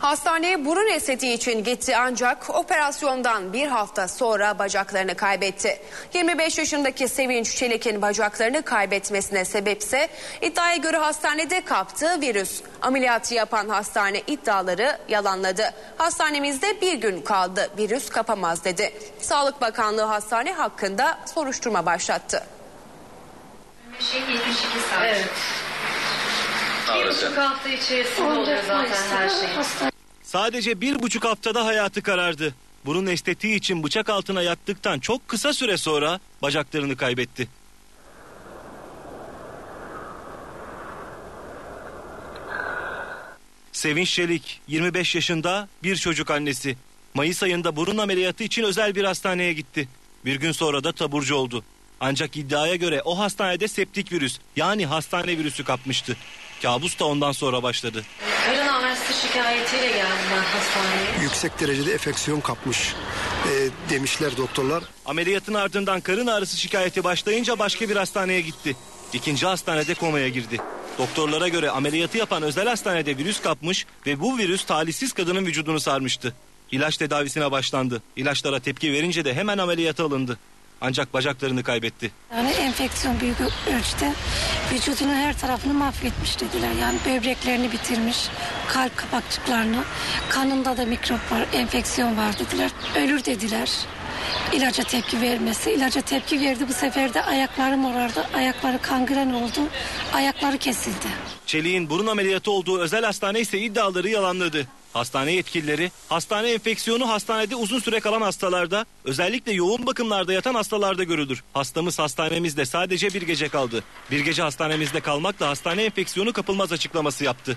Hastaneye burun estetiği için gitti ancak operasyondan bir hafta sonra bacaklarını kaybetti. 25 yaşındaki Sevinç Çelik'in bacaklarını kaybetmesine sebepse iddiaya göre hastanede kaptığı virüs. Ameliyatı yapan hastane iddiaları yalanladı. Hastanemizde bir gün kaldı virüs kapamaz dedi. Sağlık Bakanlığı hastane hakkında soruşturma başlattı. Şey 72 saat. Evet. Bir buçuk hafta içerisinde oluyor zaten her şey. Sadece bir buçuk haftada hayatı karardı. Burun estetiği için bıçak altına yattıktan çok kısa süre sonra bacaklarını kaybetti. Sevinç Çelik 25 yaşında bir çocuk annesi. Mayıs ayında burun ameliyatı için özel bir hastaneye gitti. Bir gün sonra da taburcu oldu. Ancak iddiaya göre o hastanede septik virüs yani hastane virüsü kapmıştı. Kabus da ondan sonra başladı. Karın ağrısı şikayetiyle geldim ben hastaneye. yüksek derecede enfeksiyon kapmış e, demişler doktorlar. Ameliyatın ardından karın ağrısı şikayeti başlayınca başka bir hastaneye gitti. İkinci hastanede komaya girdi. Doktorlara göre ameliyatı yapan özel hastanede virüs kapmış ve bu virüs talihsiz kadının vücudunu sarmıştı. İlaç tedavisine başlandı. İlaçlara tepki verince de hemen ameliyata alındı. Ancak bacaklarını kaybetti. Yani enfeksiyon büyük ölçüde vücudunun her tarafını mahvetmiş dediler. Yani böbreklerini bitirmiş, kalp kapakçıklarını, kanında da mikrop var, enfeksiyon var dediler. Ölür dediler. İlaca tepki vermesi. İlaca tepki verdi bu sefer de ayakları morardı. Ayakları kangren oldu. Ayakları kesildi. Çelik'in burun ameliyatı olduğu özel hastane ise iddiaları yalanladı. Hastane yetkilileri hastane enfeksiyonu hastanede uzun süre kalan hastalarda özellikle yoğun bakımlarda yatan hastalarda görülür. Hastamız hastanemizde sadece bir gece kaldı. Bir gece hastanemizde kalmakla hastane enfeksiyonu kapılmaz açıklaması yaptı.